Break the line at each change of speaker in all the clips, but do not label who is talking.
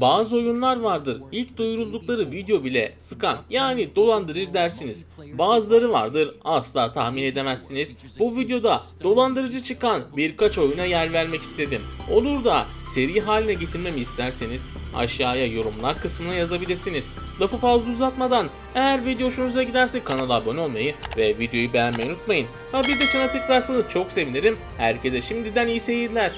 Bazı oyunlar vardır. İlk duyuruldukları video bile sıkan yani dolandırıcı dersiniz. Bazıları vardır asla tahmin edemezsiniz. Bu videoda dolandırıcı çıkan birkaç oyuna yer vermek istedim. Olur da seri haline getirmemi isterseniz aşağıya yorumlar kısmına yazabilirsiniz. Lafı fazla uzatmadan eğer video hoşunuza giderse kanala abone olmayı ve videoyu beğenmeyi unutmayın. Ha bir de çana tıklarsanız çok sevinirim. Herkese şimdiden iyi seyirler.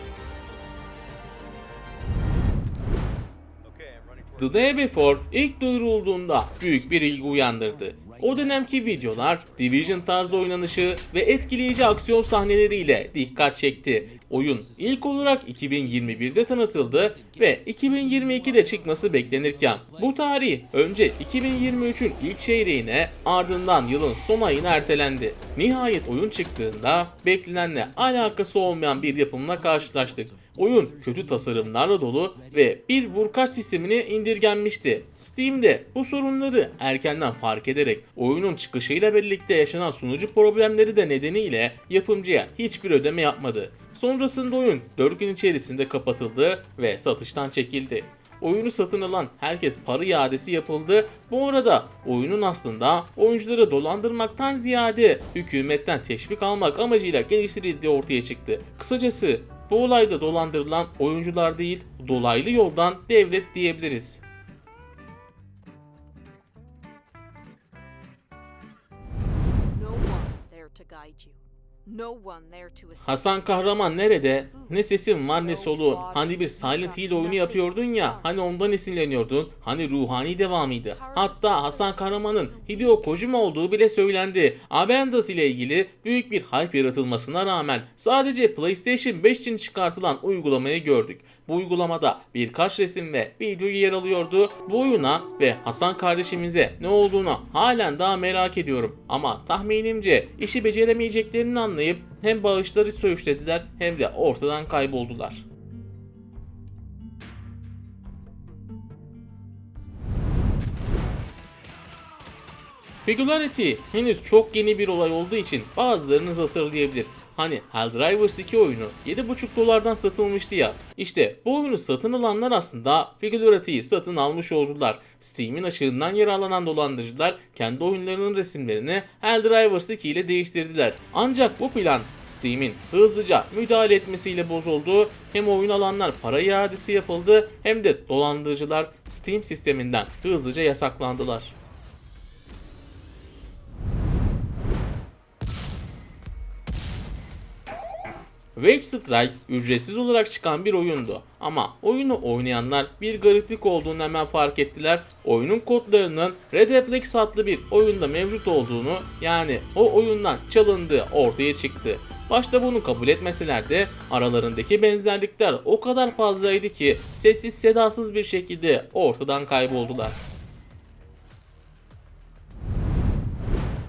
The Day Before ilk duyurulduğunda büyük bir ilgi uyandırdı. O dönemki videolar Division tarzı oynanışı ve etkileyici aksiyon sahneleriyle dikkat çekti. Oyun ilk olarak 2021'de tanıtıldı ve 2022'de çıkması beklenirken bu tarih önce 2023'ün ilk çeyreğine ardından yılın son ayına ertelendi. Nihayet oyun çıktığında beklenenle alakası olmayan bir yapımla karşılaştık. Oyun kötü tasarımlarla dolu ve bir vurkaç sistemine indirgenmişti. Steam'de bu sorunları erkenden fark ederek oyunun çıkışıyla birlikte yaşanan sunucu problemleri de nedeniyle yapımcıya hiçbir ödeme yapmadı. Sonrasında oyun 4 gün içerisinde kapatıldı ve satıştan çekildi. Oyunu satın alan herkes para iadesi yapıldı. Bu arada oyunun aslında oyuncuları dolandırmaktan ziyade hükümetten teşvik almak amacıyla geliştirildiği ortaya çıktı. Kısacası bu olayda dolandırılan oyuncular değil, dolaylı yoldan devlet diyebiliriz.
No one there to guide you.
Hasan. Kahraman nerede? Ne sesin var ne soluğun. Hani bir Silent Hill oyunu yapıyordun ya. Hani ondan esinleniyordun. Hani ruhani devamıydı. Hatta Hasan Kahraman'ın Hideo Kojima olduğu bile söylendi. Abandoned ile ilgili büyük bir hype yaratılmasına rağmen sadece PlayStation 5 için çıkartılan uygulamayı gördük. Bu uygulamada birkaç resim ve video yer alıyordu. Bu oyuna ve Hasan kardeşimize ne olduğunu halen daha merak ediyorum. Ama tahminimce işi beceremeyeceklerini anlayıp hem bağışları söğüşlediler hem de ortadan kayboldular. Singularity henüz çok yeni bir olay olduğu için bazılarınız hatırlayabilir. Hani Helldivers 2 oyunu 7,5 dolardan satılmıştı ya. İşte bu oyunu satın alanlar aslında Figurati'yi satın almış oldular. Steam'in açığından yararlanan dolandırıcılar kendi oyunlarının resimlerini Helldivers 2 ile değiştirdiler. Ancak bu plan Steam'in hızlıca müdahale etmesiyle bozuldu. Hem oyun alanlar para iadesi yapıldı hem de dolandırıcılar Steam sisteminden hızlıca yasaklandılar. Wake Strike ücretsiz olarak çıkan bir oyundu. Ama oyunu oynayanlar bir gariplik olduğunu hemen fark ettiler. Oyunun kodlarının Red Aplex adlı bir oyunda mevcut olduğunu yani o oyundan çalındığı ortaya çıktı. Başta bunu kabul etmeseler de aralarındaki benzerlikler o kadar fazlaydı ki sessiz sedasız bir şekilde ortadan kayboldular.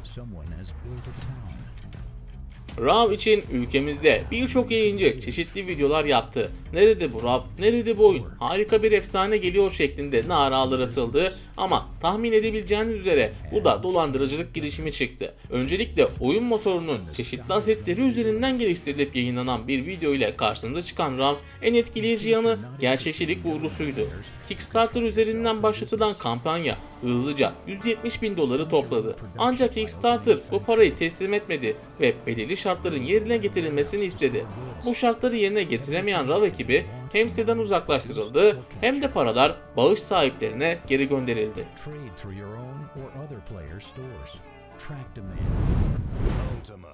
Someone has built a town.
Rav için ülkemizde birçok yayıncı çeşitli videolar yaptı. Nerede bu Rav, nerede bu oyun, harika bir efsane geliyor şeklinde naralar atıldı. Ama tahmin edebileceğiniz üzere bu da dolandırıcılık girişimi çıktı. Öncelikle oyun motorunun çeşitli asetleri üzerinden geliştirilip yayınlanan bir video ile karşımıza çıkan Rav en etkileyici yanı gerçekçilik vurgusuydu. Kickstarter üzerinden başlatılan kampanya hızlıca 170 bin doları topladı. Ancak Kickstarter bu parayı teslim etmedi ve belirli şartların yerine getirilmesini istedi. Bu şartları yerine getiremeyen RAV ekibi hem siteden uzaklaştırıldı hem de paralar bağış sahiplerine geri gönderildi.
Ultima.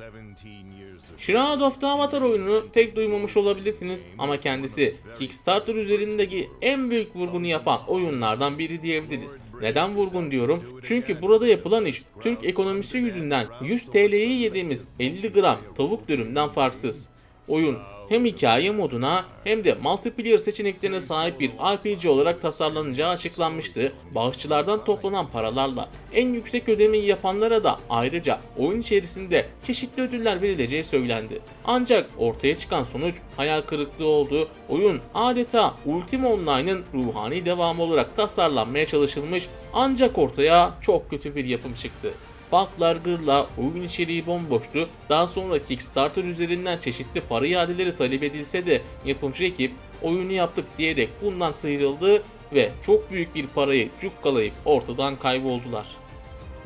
17 years ago.
Shroud of the Avatar oyununu pek duymamış olabilirsiniz ama kendisi Kickstarter üzerindeki en büyük vurgunu yapan oyunlardan biri diyebiliriz. Neden vurgun diyorum? Çünkü burada yapılan iş Türk ekonomisi yüzünden 100 TL'ye yediğimiz 50 gram tavuk dürümden farksız. Oyun hem hikaye moduna hem de multiplayer seçeneklerine sahip bir RPG olarak tasarlanacağı açıklanmıştı. Bağışçılardan toplanan paralarla en yüksek ödemeyi yapanlara da ayrıca oyun içerisinde çeşitli ödüller verileceği söylendi. Ancak ortaya çıkan sonuç hayal kırıklığı oldu. Oyun adeta Ultima Online'ın ruhani devamı olarak tasarlanmaya çalışılmış ancak ortaya çok kötü bir yapım çıktı. Bug'lar gırla, oyun içeriği bomboştu. Daha sonra Kickstarter üzerinden çeşitli para iadeleri talep edilse de yapımcı ekip oyunu yaptık diyerek bundan sıyrıldı ve çok büyük bir parayı cukkalayıp ortadan kayboldular.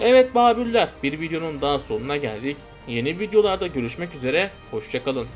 Evet Babürler bir videonun daha sonuna geldik. Yeni videolarda görüşmek üzere, hoşçakalın.